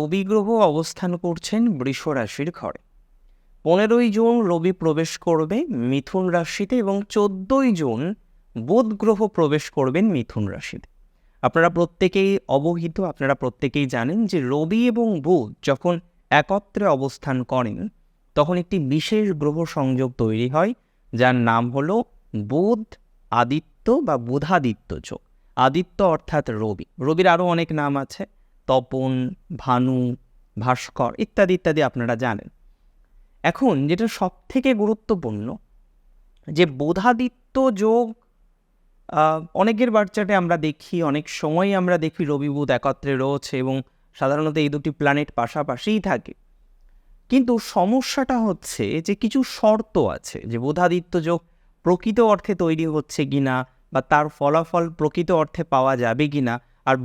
রবি গ্রহ অবস্থান করছেন বৃষ রাশির ঘরে। পনেরোই জুন রবি প্রবেশ করবে মিথুন রাশিতে এবং চোদ্দই জুন বুধ গ্রহ প্রবেশ করবেন মিথুন রাশিতে। আপনারা প্রত্যেকেই অবহিত, আপনারা প্রত্যেকেই জানেন যে রবি এবং বুধ যখন একত্রে অবস্থান করেন, তখন একটি বিশেষ গ্রহ সংযোগ তৈরি হয়, যার নাম হলো বুধ আদিত্য বা বুধাদিত্য যোগ। আদিত্য অর্থাৎ রবি। রবির আরও অনেক নাম আছে। তপন, ভানু, ভাস্কর ইত্যাদি ইত্যাদি আপনারা জানেন। এখন যেটা সব থেকে গুরুত্বপূর্ণ, যে বোধাদিত্য যোগ অনেকের বাচ্চাটে আমরা দেখি, অনেক সময় আমরা দেখি রবি বুধ একত্রে রয়েছে এবং সাধারণত এই দুটি প্ল্যানেট পাশাপাশিই থাকে। কিন্তু সমস্যাটা হচ্ছে যে কিছু শর্ত আছে যে বোধাদিত্য যোগ প্রকৃত অর্থে তৈরি হচ্ছে কিনা বা তার ফলাফল প্রকৃত অর্থে পাওয়া যাবে কিনা, আর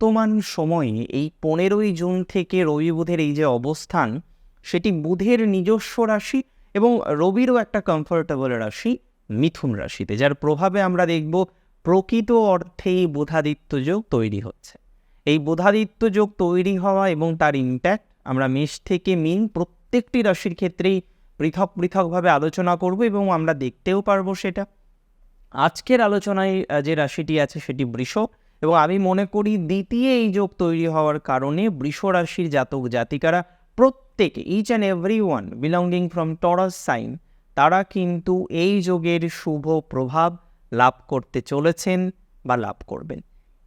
বর্তমান সময়ে এই পনেরোই জুন থেকে রবি বুধের এই যে অবস্থান, সেটি বুধের নিজস্ব রাশি এবং রবিরও একটা কমফোর্টেবল রাশি, মিথুন রাশিতে, যার প্রভাবে আমরা দেখব প্রকৃত অর্থেই বোধাদিত্য যোগ তৈরি হচ্ছে। এই বোধাদিত্য যোগ তৈরি হওয়া এবং তার ইম্প্যাক্ট আমরা মেষ থেকে মিন প্রত্যেকটি রাশির ক্ষেত্রেই পৃথক পৃথকভাবে আলোচনা করব এবং আমরা দেখতেও পারব সেটা। আজকের আলোচনায় যে রাশিটি আছে সেটি বৃষ। এবং আমি মনে করি দ্বিতীয় এই যোগ তৈরি হওয়ার কারণে বৃষরাশির জাতক জাতিকারা প্রত্যেকে each and every one belonging from Taurus sign তারা কিন্তু এই যোগের শুভ প্রভাব লাভ করতে চলেছেন বা লাভ করবেন।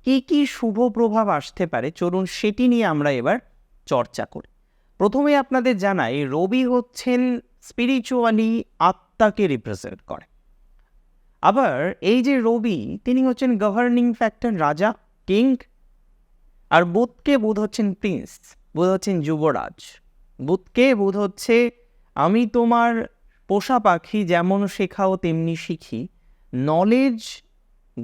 কী কী শুভ প্রভাব আসতে পারে? চলুন সেটি নিয়ে আমরা এবার চর্চা করি। প্রথমে আপনাদের জানাই, রবি হচ্ছেন স্পিরিচুয়ালি আত্মাকে রিপ্রেজেন্ট করে। আবার এই যে রবি, তিনি হচ্ছেন গভর্নিং ফ্যাক্টর রাজা কিং আর বুধকে বুধ হচ্ছেন প্রিন্স বুধ হচ্ছেন যুবরাজ। বুধকে বুধ হচ্ছে, আমি তোমার পোষা পাখি যেমন শেখাও তেমনি শিখি। নলেজ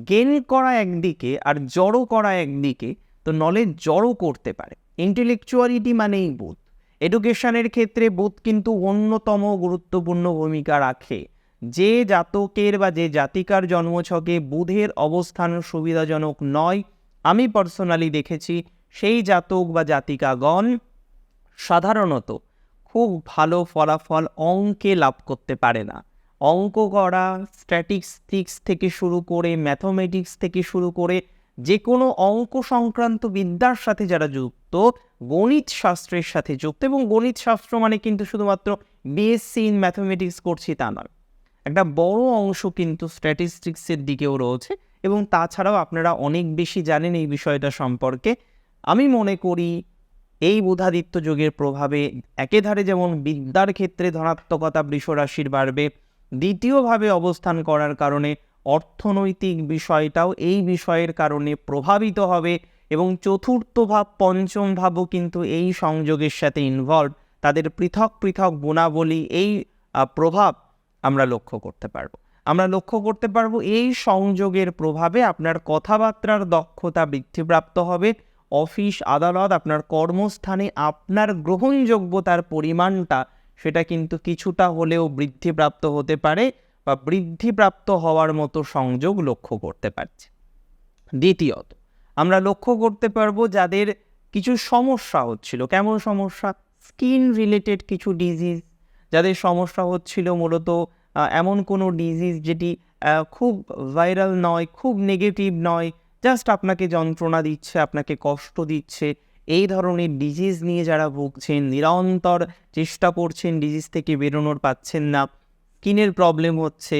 গেন করা একদিকে আর জড়ো করা একদিকে, তো নলেজ জড়ো করতে পারে। ইন্টেলেকচুয়ালিটি মানেই বুধ। এডুকেশনের ক্ষেত্রে বুধ কিন্তু অন্যতম গুরুত্বপূর্ণ ভূমিকা রাখে। যে জাতকের বা যে জাতিকার জন্মছকে বুধের অবস্থান সুবিধাজনক নয়, আমি পার্সোনালি দেখেছি সেই জাতক বা জাতিকাগণ সাধারণত খুব ভালো ফলাফল অঙ্কে লাভ করতে পারে না। অঙ্ক করা স্ট্যাটিস্টিক্স থেকে শুরু করে ম্যাথমেটিক্স থেকে শুরু করে যে কোনো অঙ্ক সংক্রান্ত বিদ্যার সাথে যারা যুক্ত, গণিত শাস্ত্রের সাথে যুক্ত এবং গণিত শাস্ত্র মানে কিন্তু শুধুমাত্র বিএসসি ইন ম্যাথমেটিক্স করছি তা নয়। একটা বড় অংশ কিন্তু স্ট্যাটিস্টিক্সের দিকেও রয়েছে এবং তাছাড়াও আপনারা অনেক বেশি জানেন এই বিষয়টা সম্পর্কে। আমি মনে করি এই বুধাদিত্য যোগের প্রভাবে একেধারে যেমন বিদ্যার ক্ষেত্রে ধনাত্মকতা বৃষরাশির বাড়বে, দ্বিতীয়ভাবে অবস্থান করার কারণে অর্থনৈতিক বিষয়টাও এই বিষয়ের কারণে প্রভাবিত হবে এবং চতুর্থ ভাব, পঞ্চম ভাবও কিন্তু এই সংযোগের সাথে ইনভলভ তাদের পৃথক পৃথক গুণাবলী এই প্রভাব আমরা লক্ষ্য করতে পারব। আমরা লক্ষ্য করতে পারব এই সংযোগের প্রভাবে আপনার কথাবার্তার দক্ষতা বৃদ্ধিপ্রাপ্ত হবে। অফিস, আদালত, আপনার কর্মস্থানে আপনার গ্রহণযোগ্যতার পরিমাণটা সেটা কিন্তু কিছুটা হলেও বৃদ্ধিপ্রাপ্ত হতে পারে বা বৃদ্ধিপ্রাপ্ত হওয়ার মতো সংযোগ লক্ষ্য করতে পারছে। দ্বিতীয়ত, আমরা লক্ষ্য করতে পারব যাদের কিছু সমস্যা হচ্ছিল। কেমন সমস্যা? স্কিন রিলেটেড কিছু ডিজিজ যাদের সমস্যা হচ্ছিল মূলত এমন কোনো ডিজিজ যেটি খুব ভাইরাল নয়, খুব নেগেটিভ নয় জাস্ট আপনাকে যন্ত্রণা দিচ্ছে, আপনাকে কষ্ট দিচ্ছে, এই ধরনের ডিজিজ নিয়ে যারা ভুগছেন, নিরন্তর চেষ্টা করছেন ডিজিজ থেকে বেরোনোর পাচ্ছেন না, স্কিনের প্রবলেম হচ্ছে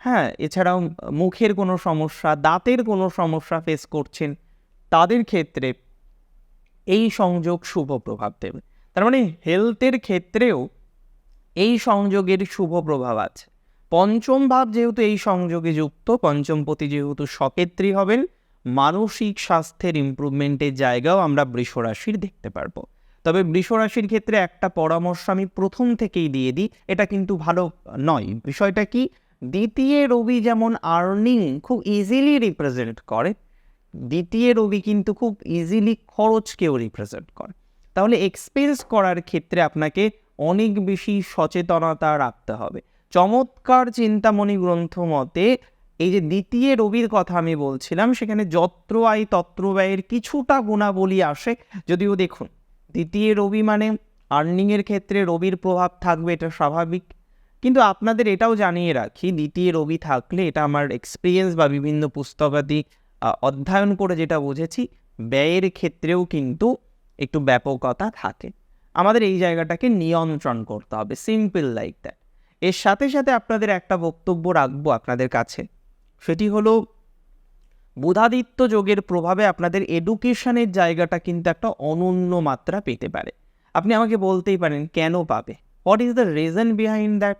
হ্যাঁ এছাড়াও মুখের কোনো সমস্যা, দাঁতের কোনো সমস্যা ফেস করছেন, তাদের ক্ষেত্রে এই সংযোগ শুভ প্রভাব দেবে। তার মানে হেলথের ক্ষেত্রেও এই সংযোগের শুভ প্রভাব আছে। পঞ্চম ভাব যেহেতু এই সংযোগে যুক্ত পঞ্চমপতি যেহেতু সক্ষেত্রী হবেন, মানসিক স্বাস্থ্যের ইম্প্রুভমেন্টের জায়গাও আমরা বৃষরাশির দেখতে পারব। তবে বৃষরাশির ক্ষেত্রে একটা পরামর্শ আমি প্রথম থেকেই দিয়ে দিই, এটা কিন্তু ভালো নয়। বিষয়টা কি? দ্বিতীয় রবি যেমন আর্নিং খুব ইজিলি রিপ্রেজেন্ট করে, দ্বিতীয় রবি কিন্তু খুব ইজিলি খরচকেও রিপ্রেজেন্ট করে। তাহলে এক্সপেন্স করার ক্ষেত্রে আপনাকে অনেক বেশি সচেতনতা রাখতে হবে। চমৎকার চিন্তামণি গ্রন্থ মতে এই যে দ্বিতীয় রবির কথা আমি বলছিলাম, সেখানে যত্র আয় তত্র ব্যয়ের কিছুটা গুণাবলী আসে। যদিও দেখুন, দ্বিতীয় রবি মানে আর্নিংয়ের ক্ষেত্রে রবির প্রভাব থাকবে, এটা স্বাভাবিক। কিন্তু আপনাদের এটাও জানিয়ে রাখি, দ্বিতীয় রবি থাকলে এটা আমার এক্সপিরিয়েন্স বা বিভিন্ন পুস্তকাদি অধ্যয়ন করে যেটা বুঝেছি, ব্যয়ের ক্ষেত্রেও কিন্তু একটু ব্যাপকতা থাকে। আমাদের এই জায়গাটাকে নিয়ন্ত্রণ করতে হবে সিম্পল লাইক দ্যাট এর সাথে সাথে আপনাদের একটা বক্তব্য রাখব আপনাদের কাছে। সেটি হলো, বুধাদিত্য যোগের প্রভাবে আপনাদের এডুকেশনের জায়গাটা কিন্তু একটা অনন্য মাত্রা পেতে পারে। আপনি আমাকে বলতেই পারেন, কেন পাবে? What is the reason behind that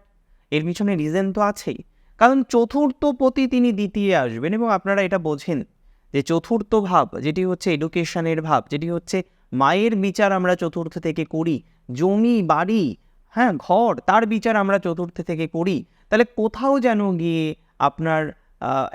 এর পিছনে রিজন তো আছেই। কারণ চতুর্থ পতি তিনি দ্বিতীয় আসবেন এবং আপনারা এটা বোঝেন যে চতুর্থ ভাব, যেটি হচ্ছে এডুকেশনের ভাব, যেটি হচ্ছে মায়ের বিচার আমরা চতুর্থ থেকে করি, জমি, বাড়ি হ্যাঁ ঘর, তার বিচার আমরা চতুর্থ থেকে করি। তাহলে কোথাও যেন গিয়ে আপনার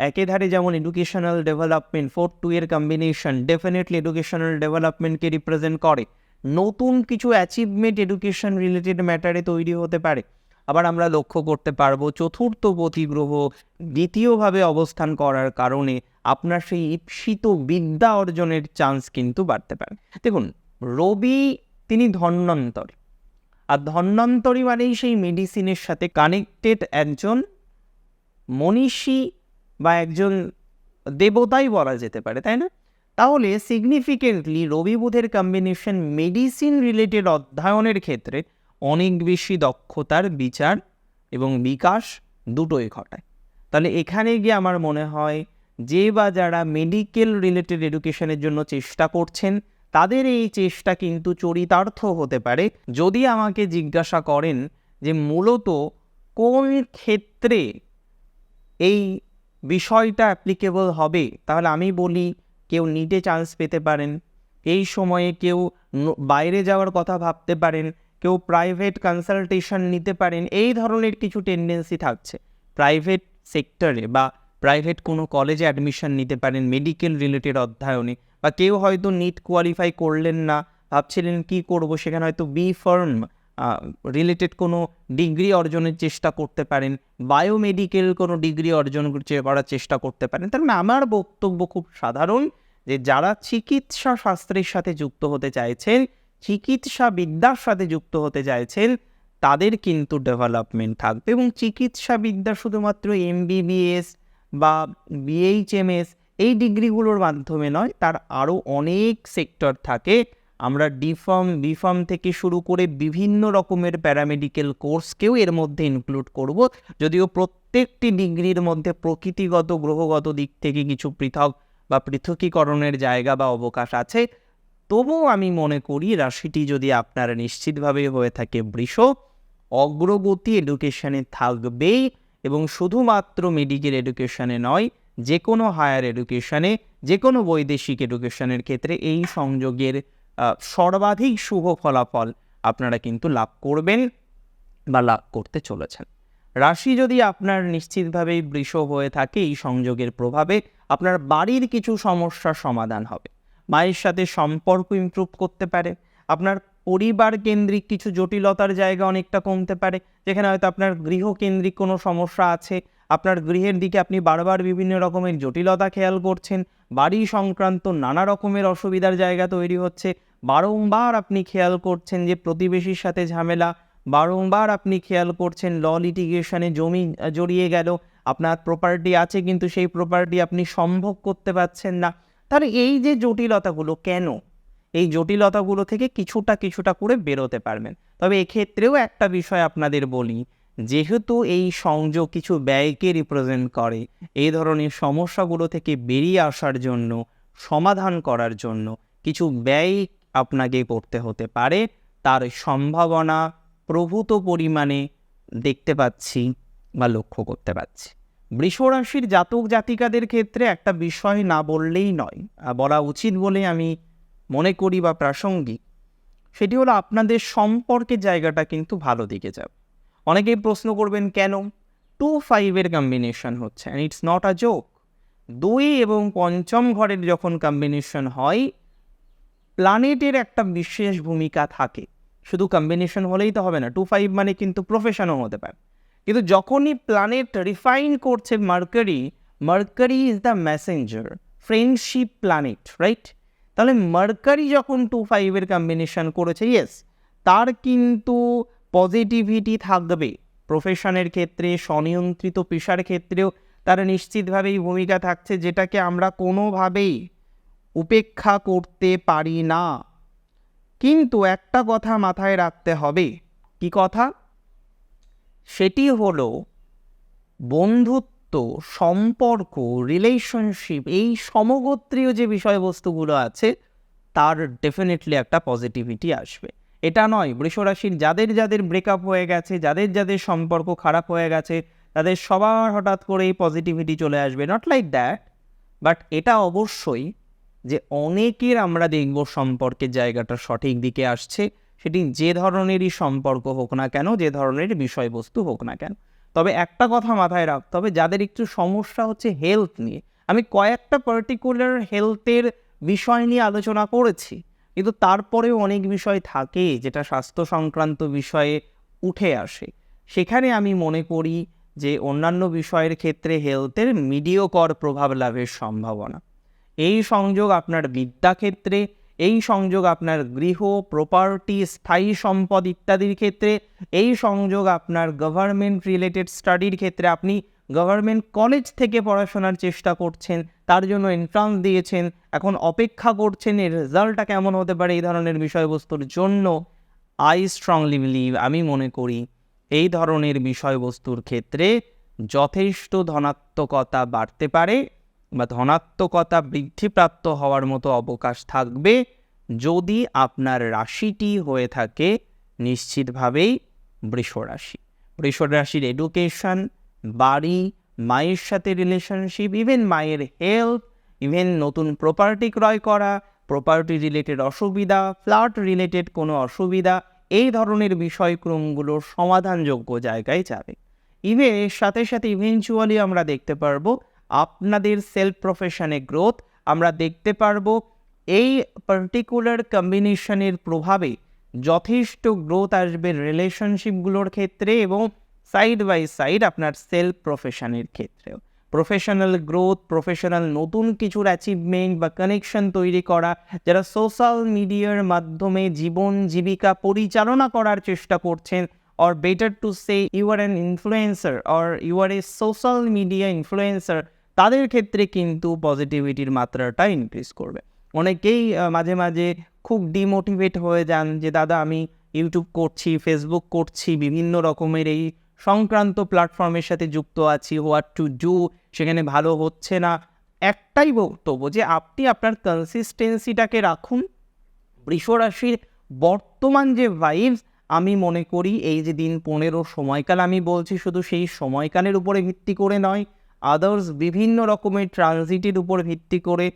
একেধারে যেমন এডুকেশনাল ডেভেলপমেন্ট ফোর টু এর কম্বিনেশন ডেফিনেটলি এডুকেশনাল ডেভেলপমেন্টকে রিপ্রেজেন্ট করে। নতুন কিছু অ্যাচিভমেন্ট এডুকেশন রিলেটেড ম্যাটারে তৈরি হতে পারে। আবার আমরা লক্ষ্য করতে পারব, চতুর্থ পতি গ্রহ দ্বিতীয়ভাবে অবস্থান করার কারণে আপনার সেই ঈপ্সিত বিদ্যা অর্জনের চান্স কিন্তু বাড়তে পারে। দেখুন, রবি তিনি ধন্যন্তর আর ধন্যন্তরী মানেই সেই মেডিসিনের সাথে কানেক্টেড একজন মনীষী বা একজন দেবতাই বলা যেতে পারে, তাই না? তাহলে সিগনিফিকেন্টলি রবি বুধের কম্বিনেশন মেডিসিন রিলেটেড অধ্যয়নের ক্ষেত্রে অনেক বেশি দক্ষতার বিচার এবং বিকাশ দুটোই ঘটায়। তাহলে এখানে গিয়ে আমার মনে হয় যে বা যারা মেডিকেল রিলেটেড এডুকেশনের জন্য চেষ্টা করছেন, তাদের এই চেষ্টা কিন্তু চরিতার্থ হতে পারে। যদি আমাকে জিজ্ঞাসা করেন যে মূলত কোন ক্ষেত্রে এই বিষয়টা অ্যাপ্লিকেবল হবে, তাহলে আমি বলি, কেউ নিটে চান্স পেতে পারেন, এই সময়ে কেউ বাইরে যাওয়ার কথা ভাবতে পারেন, কেউ প্রাইভেট কনসালটেশন নিতে পারেন, এই ধরনের কিছু টেন্ডেন্সি থাকছে। প্রাইভেট সেক্টরে বা প্রাইভেট কোনো কলেজে অ্যাডমিশন নিতে পারেন মেডিকেল রিলেটেড অধ্যয়নে। বা কেউ হয়তো নিট কোয়ালিফাই করলেন না, ভাবছিলেন কি করব, সেখানে হয়তো বি ফার্ম রিলেটেড কোনো ডিগ্রি অর্জনের চেষ্টা করতে পারেন বায়োমেডিকেল কোনো ডিগ্রি অর্জন করার চেষ্টা করতে পারেন। তার মানে আমার বক্তব্য খুব সাধারণ যে যারা চিকিৎসা শাস্ত্রের সাথে যুক্ত হতে চাইছেন, চিকিৎসা বিদ্যার সাথে যুক্ত হতে চাইছেন, তাদের কিন্তু ডেভেলপমেন্ট থাকবে এবং চিকিৎসা বিদ্যা শুধুমাত্র এমবিবিএস বা বিএইচএমএস এই ডিগ্রিগুলোর মাধ্যমে নয়, তার আরও অনেক সেক্টর থাকে। আমরা ডিফার্ম, বিফার্ম থেকে শুরু করে বিভিন্ন রকমের প্যারামেডিক্যাল কোর্সকেও এর মধ্যে ইনক্লুড করব। যদিও প্রত্যেকটি ডিগ্রির মধ্যে প্রকৃতিগত, গ্রহগত দিক থেকে কিছু পৃথক বা পৃথকীকরণের জায়গা বা অবকাশ আছে। তবুও আমি মনে করি রাশিটি যদি আপনার নিশ্চিতভাবে হয়ে থাকে বৃষ, অগ্রগতি এডুকেশনে থাকবেই। এবং শুধুমাত্র মেডিকেল এডুকেশানে নয় যে কোনো হায়ার এডুকেশনে যে কোনো বৈদেশিক এডুকেশনের ক্ষেত্রে এই সংযোগের সর্বাধিক শুভ ফলাফল আপনারা কিন্তু লাভ করবেন বা লাভ করতে চলেছেন। রাশি যদি আপনার নিশ্চিতভাবেই বৃষ হয়ে থাকে, এই সংযোগের প্রভাবে আপনার বাড়ির কিছু সমস্যার সমাধান হবে। মায়ের সাথে সম্পর্ক ইমপ্রুভ করতে পারে, আপনার পরিবার কেন্দ্রিক কিছু জটিলতার জায়গা অনেকটা কমতে পারে, যেখানে হয়তো আপনার গৃহকেন্দ্রিক কোনো সমস্যা আছে, আপনার গৃহের দিকে আপনি বারবার বিভিন্ন রকমের জটিলতা খেয়াল করছেন, বাড়ি সংক্রান্ত নানা রকমের অসুবিধার জায়গা তৈরি হচ্ছে, বারংবার আপনি খেয়াল করছেন যে প্রতিবেশীর সাথে ঝামেলা, বারংবার আপনি খেয়াল করছেন ল লিটিগেশনে জমি জড়িয়ে গেল, আপনার প্রপার্টি আছে কিন্তু সেই প্রপার্টি আপনি সম্ভব করতে পারছেন না। তাহলে এই যে জটিলতাগুলো কেন? এই জটিলতাগুলো থেকে কিছুটা কিছুটা করে বেরোতে পারবেন। তবে এক্ষেত্রেও একটা বিষয় আপনাদের বলি, যেহেতু এই সংযোগ কিছু ব্যয়কে রিপ্রেজেন্ট করে, এই ধরনের সমস্যাগুলো থেকে বেরিয়ে আসার জন্য, সমাধান করার জন্য কিছু ব্যয় আপনাকে করতে হতে পারে। তার সম্ভাবনা প্রভূত পরিমাণে দেখতে পাচ্ছি বা লক্ষ্য করতে পাচ্ছি। বৃষরাশির জাতক জাতিকাদের ক্ষেত্রে একটা বিষয় না বললেই নয় বলা উচিত বলে আমি মনে করি বা প্রাসঙ্গিক, সেটি হলো আপনাদের সম্পর্কের জায়গাটা কিন্তু ভালো দিকে যাবে। অনেকেই প্রশ্ন করবেন, কেন? টু ফাইভের কম্বিনেশন হচ্ছে and it's not a joke দুই এবং পঞ্চম ঘরের যখন কম্বিনেশন হয় প্ল্যানেটের একটা বিশেষ ভূমিকা থাকে। শুধু কম্বিনেশন হলেই তো হবে না টু ফাইভ মানে কিন্তু প্রফেশনও হতে পারে। কিন্তু যখনই প্ল্যানেট রিফাইন করছে mercury mercury is the messenger friendship planet right তাহলে মার্কারি যখন টু ফাইভের কম্বিনেশন করেছে ইয়েস তার কিন্তু পজিটিভিটি থাকবে। প্রফেশনের ক্ষেত্রে, স্বনিয়ন্ত্রিত পেশার ক্ষেত্রেও তার নিশ্চিতভাবেই ভূমিকা থাকছে, যেটাকে আমরা কোনোভাবেই উপেক্ষা করতে পারি না। কিন্তু একটা কথা মাথায় রাখতে হবে। কি কথা? সেটি হলো, বন্ধুত্ব সম্পর্ক রিলেশনশিপ এই সমগোত্রীয় যে বিষয়বস্তুগুলো আছে, তার ডেফিনেটলি একটা পজিটিভিটি আসবে। এটা নয়, বৃষরাশির যাদের যাদের ব্রেকআপ হয়ে গেছে, যাদের যাদের সম্পর্ক খারাপ হয়ে গেছে, তাদের সবার হঠাৎ করে এই পজিটিভিটি চলে আসবে। নট লাইক দ্যাট বাট এটা অবশ্যই যে অনেকের আমরা দেখব সম্পর্কের জায়গাটা সঠিক দিকে আসছে, সেটি যে ধরনেরই সম্পর্ক হোক না কেন, যে ধরনের বিষয়বস্তু হোক না কেন। তবে একটা কথা মাথায় রাখতে হবে যাদের একটু সমস্যা হচ্ছে হেলথ নিয়ে, আমি কয়েকটা পার্টিকুলার হেলথের বিষয় নিয়ে আলোচনা করেছি, কিন্তু তারপরেও অনেক বিষয় থাকে যেটা স্বাস্থ্য সংক্রান্ত বিষয়ে উঠে আসে। সেখানে আমি মনে করি যে অন্যান্য বিষয়ের ক্ষেত্রে হেলথের মিডিয়কর প্রভাব লাভের সম্ভাবনা। এই সংযোগ আপনার বিদ্যাক্ষেত্রে এই সংযোগ আপনার গৃহ প্রপার্টি স্থায়ী সম্পদ ইত্যাদির ক্ষেত্রে, এই সংযোগ আপনার গভর্নমেন্ট রিলেটেড স্টাডির ক্ষেত্রে আপনি গভর্নমেন্ট কলেজ থেকে পড়াশোনার চেষ্টা করছেন, তার জন্য এন্ট্রান্স দিয়েছেন, এখন অপেক্ষা করছেন, এর রেজাল্টটা কেমন হতে পারে এই ধরনের বিষয়বস্তুর জন্য? আই স্ট্রংলি বিলিভ আমি মনে করি, এই ধরনের বিষয়বস্তুর ক্ষেত্রে যথেষ্ট ধনাত্মকতা বাড়তে পারে। বা ধনাত্মকতা বৃদ্ধিপ্রাপ্ত হওয়ার মতো অবকাশ থাকবে যদি আপনার রাশিটি হয়ে থাকে নিশ্চিতভাবেই বৃষ রাশি। বৃষ রাশির এডুকেশন বাড়ি, মায়ের সাথে রিলেশনশিপ ইভেন মায়ের হেলথ ইভেন নতুন প্রপার্টি ক্রয় করা প্রপার্টি রিলেটেড অসুবিধা ফ্ল্যাট রিলেটেড কোনো অসুবিধা, এই ধরনের বিষয়ক্রমগুলোর সমাধানযোগ্য জায়গায় যাবে। ইভেন এর সাথে সাথে ইভেনচুয়ালি আমরা দেখতে পারব আপনাদের সেলফ প্রফেশনে গ্রোথ আমরা দেখতে পারব এই পার্টিকুলার কম্বিনেশনের প্রভাবে যথেষ্ট গ্রোথ আসবে রিলেশনশিপগুলোর ক্ষেত্রে এবং সাইড বাই সাইড আপনার সেলফ প্রফেশনের ক্ষেত্রেও। প্রফেশনাল গ্রোথ প্রফেশনাল নতুন কিছুর অ্যাচিভমেন্ট বা কানেকশন তৈরি করা, যারা সোশ্যাল মিডিয়ার মাধ্যমে জীবন জীবিকা পরিচালনা করার চেষ্টা করছেন or better to say you are an influencer or you are a social media influencer তাদের ক্ষেত্রে কিন্তু পজিটিভিটির মাত্রাটা ইনক্রিজ করবে। অনেকেই মাঝে মাঝে খুব ডিমোটিভেট হয়ে যান যে, দাদা, আমি ইউটিউব করছি ফেসবুক করছি, বিভিন্ন রকমের এই সংক্রান্ত প্ল্যাটফর্মের সাথে যুক্ত আছি হোয়াট টু ডু সেখানে ভালো হচ্ছে না। একটাই বক্তব্য যে, আপনি আপনার কনসিস্টেন্সিটাকে রাখুন। বৃষরাশির বর্তমান যে ভাইবস আমি মনে করি এই যে দিন পনেরো সময়কাল, আমি বলছি শুধু সেই সময়কালের উপরে ভিত্তি করে নয় আদার্স বিভিন্ন রকমের ট্রানজিটের উপর ভিত্তি করে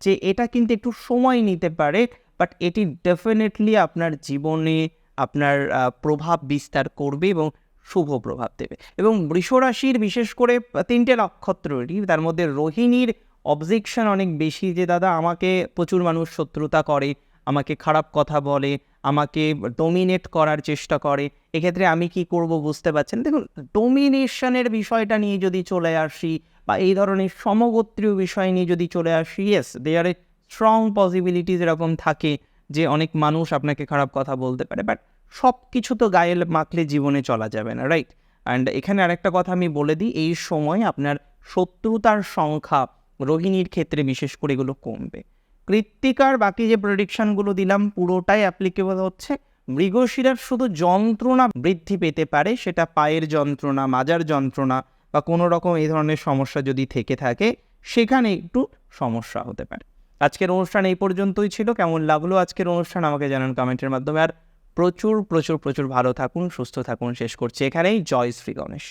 যে এটা কিন্তু একটু সময় নিতে পারে বাট এটি ডেফিনেটলি আপনার জীবনে আপনার প্রভাব বিস্তার করবে এবং শুভ প্রভাব দেবে। এবং বৃষরাশির বিশেষ করে তিনটে নক্ষত্রটি তার মধ্যে রোহিণীর অবজেকশন অনেক বেশি যে, দাদা, আমাকে প্রচুর মানুষ শত্রুতা করে, আমাকে খারাপ কথা বলে আমাকে ডোমিনেট করার চেষ্টা করে, এক্ষেত্রে আমি কি করব বুঝতে পারছেন? দেখুন ডোমিনেশনের বিষয়টা নিয়ে যদি চলে আসি বা এই ধরনের সমগোত্রীয় বিষয় নিয়ে যদি চলে আসি yes they are a strong possibilities এরকম থাকে যে অনেক মানুষ আপনাকে খারাপ কথা বলতে পারে বাট সব কিছু তো গায়ে মাখলে জীবনে চলা যাবে না রাইট অ্যান্ড এখানে আরেকটা কথা আমি বলে দিই, এই সময় আপনার শত্রুতার সংখ্যা রোহিণীর ক্ষেত্রে বিশেষ করে এগুলো কমবে। কৃত্তিকার বাকি যে প্রেডিকশনগুলো দিলাম, পুরোটাই অ্যাপ্লিকেবল হচ্ছে। মৃগশিরার শুধু যন্ত্রণা বৃদ্ধি পেতে পারে, সেটা পায়ের যন্ত্রণা, মাজার যন্ত্রণা বা কোনো রকম এই ধরনের সমস্যা যদি থেকে থাকে, সেখানে একটু সমস্যা হতে পারে। আজকের অনুষ্ঠান এই পর্যন্তই ছিল। কেমন লাগল আজকের অনুষ্ঠান আমাকে জানান কমেন্টের মাধ্যমে। আর প্রচুর প্রচুর প্রচুর ভালো থাকুন, সুস্থ থাকুন। শেষ করছি এখানেই। জয় শ্রী গণেশ।